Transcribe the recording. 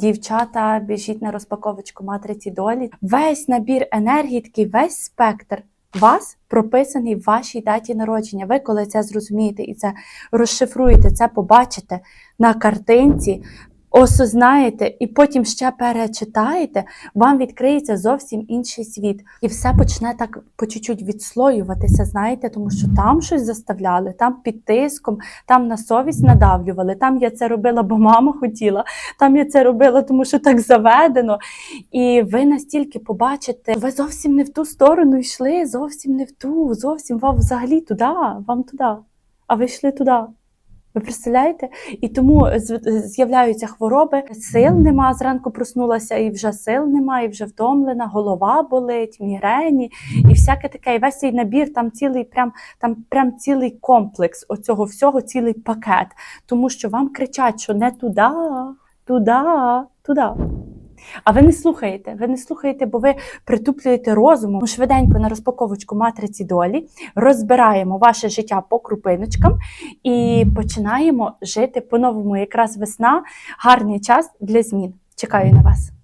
Дівчата, біжіть на розпаковочку матриці долі. Весь набір енергії, такий весь спектр вас прописаний в вашій даті народження. Ви, коли це зрозумієте і це розшифруєте, це побачите на картинці, осознаєте і потім ще перечитаєте, вам відкриється зовсім інший світ. І все почне так по чуть-чуть відслоюватися, знаєте, тому що там щось заставляли, там під тиском, там на совість надавлювали, там я це робила, бо мама хотіла, там я це робила, тому що так заведено. І ви настільки побачите, ви зовсім не в ту сторону йшли, зовсім не в ту, зовсім вам взагалі туди, вам туди, а ви йшли туди. Ви представляєте? І тому з- з'являються хвороби, сил нема, зранку проснулася, і вже сил нема, і вже втомлена, голова болить, мігрені, і всяке таке. І весь цей набір, там цілий, прям, там прям цілий комплекс оцього всього, цілий пакет. Тому що вам кричать, що не туди, туди, туди. А ви не слухаєте, ви не слухаєте, бо ви притуплюєте розумом. Швиденько на розпаковочку матриці долі розбираємо ваше життя по крупиночкам і починаємо жити по-новому. Якраз весна гарний час для змін. Чекаю на вас.